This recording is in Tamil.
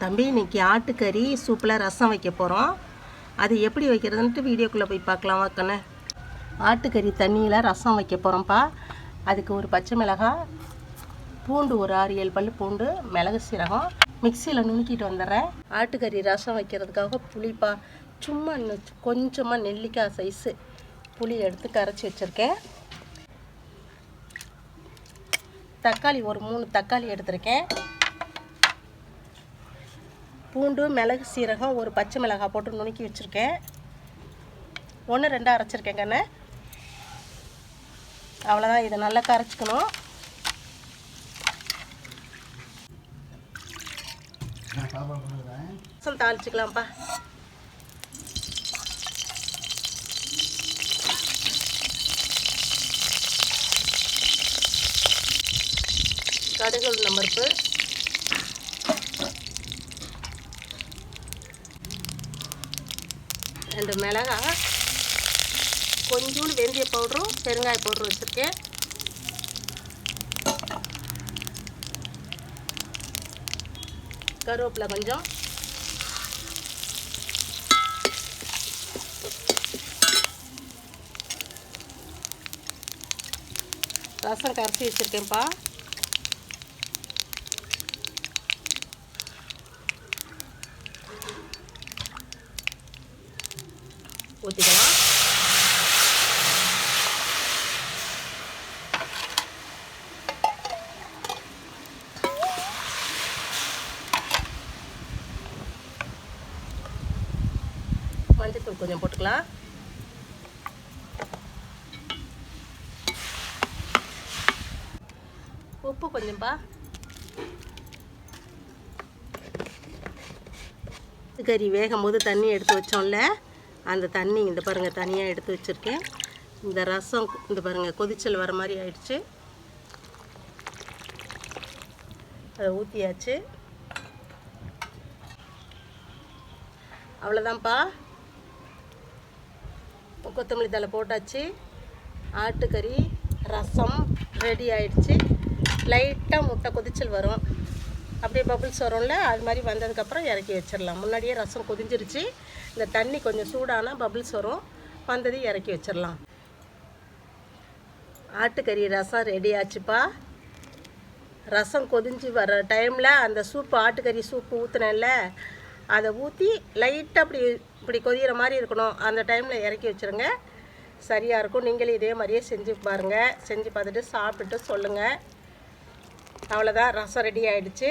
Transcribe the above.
தம்பி இன்னைக்கு ஆட்டுக்கறி சூப்பில் ரசம் வைக்க போகிறோம் அது எப்படி வைக்கிறதுன்ட்டு வீடியோக்குள்ளே போய் பார்க்கலாம் வாக்கண்ணே ஆட்டுக்கறி தண்ணியில் ரசம் வைக்க போகிறோம்ப்பா அதுக்கு ஒரு பச்சை மிளகாய் பூண்டு ஒரு ஆறு ஏழு பல் பூண்டு மிளகு சீரகம். மிக்சியில் நுணுக்கிட்டு வந்துடுறேன். ஆட்டுக்கறி ரசம் வைக்கிறதுக்காக புளிப்பா சும்மா இன்னும் கொஞ்சமாக நெல்லிக்காய் சைஸு புளி எடுத்து கரைச்சி வச்சுருக்கேன். தக்காளி ஒரு மூணு தக்காளி எடுத்திருக்கேன். பூண்டு மிளகு சீரகம் ஒரு பச்சை மிளகாய் போட்டு நுணுக்கி வச்சுருக்கேன். ஒன்று ரெண்டாக அரைச்சிருக்கேன் கண்ணு. அவ்வளோதான் இதை நல்லா கரைச்சிக்கணும். சொல் தாளிச்சிக்கலாம்ப்பா. கடுகு நம்பருப்பு ரெண்டு மிளகாய் கொஞ்சோண்டு வெந்தய பவுடரும் பெருங்காய பவுடரும் வச்சுருக்கேன். கருவேப்பிலை கொஞ்சம். ரசம் கரைச்சி வச்சுருக்கேன்ப்பா. ஊற்றிக்கலாம் மஞ்சத்தூள் கொஞ்சம் போட்டுக்கலாம். உப்பு கொஞ்சம்பா. கறி வேகும் போது தண்ணி எடுத்து வச்சோம்ல. அந்த தண்ணி இந்த பாருங்கள் தனியாக எடுத்து வச்சுருக்கேன். இந்த ரசம் இந்த பாருங்கள் கொதிச்சல் வர மாதிரி ஆயிடுச்சு. அதை ஊற்றியாச்சு அவ்வளோதான்ப்பா கொத்தமல்லி தழை போட்டாச்சு. ஆட்டுக்கறி ரசம் ரெடி ஆயிடுச்சு. லைட்டாக முட்டை கொதிச்சல் வரும். அப்படியே பபுள்ஸ் வரும்ல அது மாதிரி வந்ததுக்கப்புறம் இறக்கி வச்சிடலாம். முன்னாடியே ரசம் கொதிஞ்சிருச்சு. இந்த தண்ணி கொஞ்சம் சூடானால் பபுள்ஸ் வரும். வந்தது இறக்கி வச்சிடலாம். ஆட்டுக்கறி ரசம் ரெடி ஆச்சுப்பா. ரசம் கொதிஞ்சு வர டைமில் அந்த சூப்பு ஆட்டுக்கறி சூப்பு ஊற்றுனேன்ல அதை ஊற்றி லைட்டாக அப்படி இப்படி கொதிகிற மாதிரி இருக்கணும். அந்த டைமில் இறக்கி வச்சுருங்க. சரியாக இருக்கும். நீங்களும் இதே மாதிரியே செஞ்சு பாருங்கள் செஞ்சு பார்த்துட்டு சாப்பிட்டு சொல்லுங்கள் அவ்வளோதான் ரசம் ரெடி ஆகிடுச்சு